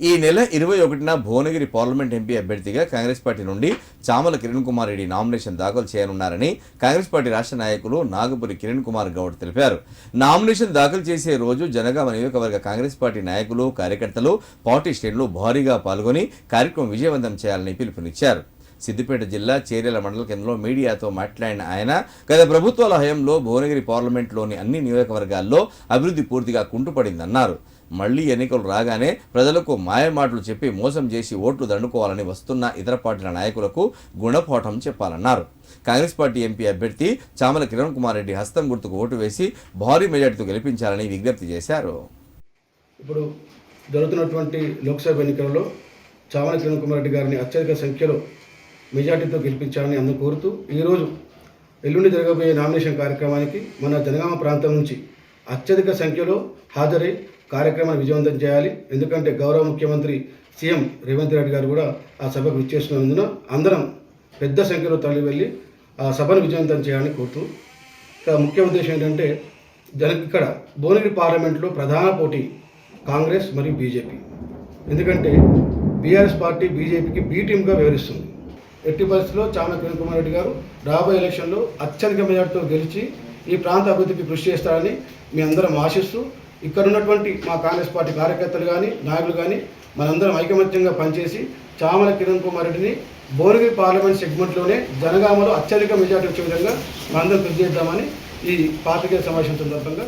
ఈ నెల ఇరవై ఒకటిన భువనగిరి పార్లమెంట్ ఎంపీ అభ్యర్థిగా కాంగ్రెస్ పార్టీ నుండి చామల కిరణ్ కుమార్ రెడ్డి నామినేషన్ దాఖలు చేయనున్నారని కాంగ్రెస్ పార్టీ రాష్ట్ర నాయకులు నాగపురి కిరణ్ కుమార్ గౌడ్ తెలిపారు. నామినేషన్ దాఖలు చేసే రోజు జనగామ నియోజకవర్గ కాంగ్రెస్ పార్టీ నాయకులు కార్యకర్తలు పార్టీ శ్రేణులు భారీగా పాల్గొని కార్యక్రమం విజయవంతం చేయాలని పిలుపునిచ్చారు. సిద్దిపేట జిల్లా చేర్యాల మండల కేంద్రంలో మీడియాతో మాట్లాడిన ఆయన గత ప్రభుత్వాల హయంలో భువనగిరి పార్లమెంట్లోని అన్ని నియోజకవర్గాల్లో అభివృద్ధి పూర్తిగా కుంటుపడిందన్నారు. మళ్ళీ ఎన్నికలు రాగానే ప్రజలకు మాయమాటలు చెప్పి మోసం చేసి ఓట్లు దండుకోవాలని వస్తున్న ఇతర పార్టీల నాయకులకు గుణపాఠం చెప్పాలన్నారు. కాంగ్రెస్ పార్టీ ఎంపీ అభ్యర్థి చామల కిరణ్ కుమార్ రెడ్డి హస్తం గుర్తుకు ఓటు వేసి భారీ మెజార్టీతో గెలిపించాలని విజ్ఞప్తి చేశారు. ఇప్పుడు జరుగుతున్నటువంటి లోక్సభ ఎన్నికలలో చామల కిరణ్ కుమార్ రెడ్డి గారిని అత్యధిక సంఖ్యలో మెజార్టీతో గెలిపించాలని అందరూ కోరుతూ ఈరోజు ఎల్లుండి జరగబోయే నామినేషన్ కార్యక్రమానికి మన జనగామ ప్రాంతం నుంచి అత్యధిక సంఖ్యలో హాజరై కార్యక్రమాన్ని విజయవంతం చేయాలి. ఎందుకంటే గౌరవ ముఖ్యమంత్రి సీఎం రేవంత్ రెడ్డి గారు కూడా ఆ సభకు విచ్చేసినందున అందరం పెద్ద సంఖ్యలో తరలి వెళ్ళి ఆ సభను విజయవంతం చేయాలని కోరుతూ ఇంకా ముఖ్య ఉద్దేశం ఏంటంటే జన ఇక్కడ భువనగిరి పార్లమెంట్లో ప్రధాన పోటీ కాంగ్రెస్ మరియు బీజేపీ. ఎందుకంటే బీఆర్ఎస్ పార్టీ బీజేపీకి బీ టీమ్గా వ్యవహరిస్తుంది. ఎట్టి పరిస్థితుల్లో చామల కిరణ్ కుమార్ రెడ్డి గారు రాబోయే ఎలక్షన్లో అత్యధిక మెజార్టీతో గెలిచి ఈ ప్రాంత అభివృద్ధికి కృషి చేస్తారని మీ అందరం ఆశిస్తూ ఇక్కడ ఉన్నటువంటి మా కాంగ్రెస్ పార్టీ కార్యకర్తలు కానీ నాయకులు కానీ మనందరం ఐకమత్యంగా పనిచేసి చామల కిరణ్ కుమార్ రెడ్డిని భువనగిరి పార్లమెంట్ సెగ్మెంట్లోనే జనగామలో అత్యధిక మెజార్టీ వచ్చే విధంగా మనందరం కృషి చేద్దామని ఈ పాతికేయ సమావేశం సందర్భంగా